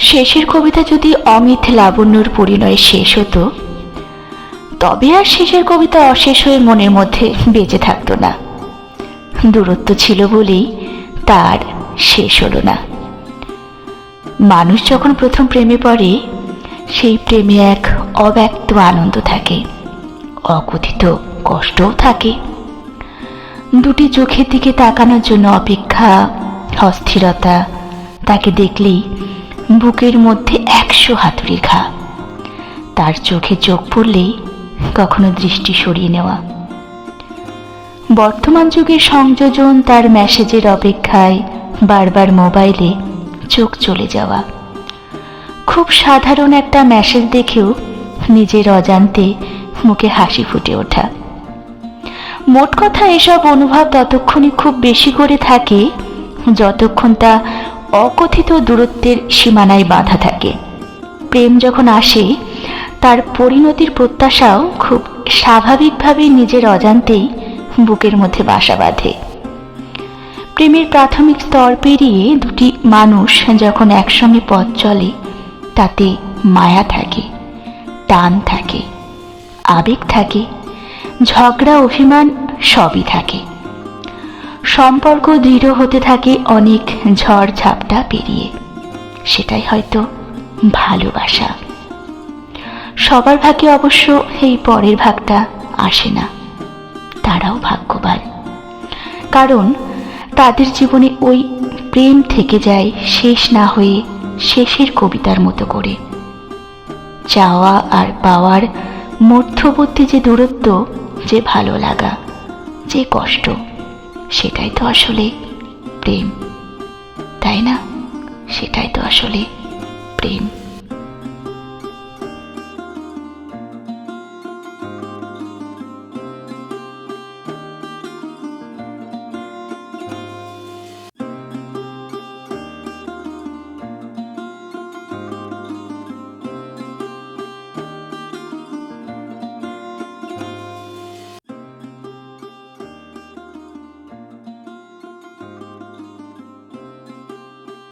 শেষের কবিতা যদি অমিত লাবণ্যর পরিণয়ে শেষ হতো, তবে আর শেষের কবিতা অশেষ হয়ে মনের মধ্যে বেঁচে থাকতো না। দূরত্ব ছিল বলেই তার শেষ হলো না। মানুষ যখন প্রথম প্রেমে পড়ে, সেই প্রেমে এক অব্যক্ত আনন্দ থাকে, অকথিত কষ্টও থাকে। দুটি চোখের দিকে তাকানোর জন্য অপেক্ষা, অস্থিরতা, তাকে দেখলেই বুকের মধ্যে একশো হাতুড়ির ঘা। তার চোখে চোখ পড়লেই কখনো দৃষ্টি সরিয়ে নেওয়া। বর্তমান যুগের সংযোজন তার মেসেজের অপেক্ষায় বারবার মোবাইলে চোখ চলে যাওয়া। খুব সাধারণ একটা মেসেজ দেখেও নিজের অজান্তে মুখে হাসি ফুটে ওঠা। মোট কথা এসব অনুভব ততক্ষণই খুব বেশি করে থাকে যতক্ষণ তা অকথিত দূরত্বের সীমানায় বাঁধা থাকে। প্রেম যখন আসে, তার পরিণতির প্রত্যাশাও খুব স্বাভাবিকভাবে নিজের অজান্তেই বুকের মধ্যে বাসা বাঁধে। প্রেমের প্রাথমিক স্তর পেরিয়ে দুটি মানুষ যখন একসঙ্গে পথ চলে, তাতে মায়া থাকে, টান থাকে, আবেগ থাকে, ঝগড়া, অভিমান সবই থাকে। সম্পর্ক দৃঢ় হতে থাকে অনেক ঝড় ঝাপটা পেরিয়ে। সেটাই হয়তো ভালোবাসা। সবার ভাগে অবশ্য এই পরের ভাগটা আসে না। তারাও ভাগ্যবান। কারণ তাদের জীবনে ওই প্রেম থেকে যায় শেষ না হয়ে শেষের কবিতার মতো করে। চাওয়া আর পাওয়ার মধ্যবর্তী যে দূরত্ব, যে ভালো লাগা, যে কষ্ট সেটাই তো আসলে প্রেম। তাই না? সেটাই তো আসলে প্রেম।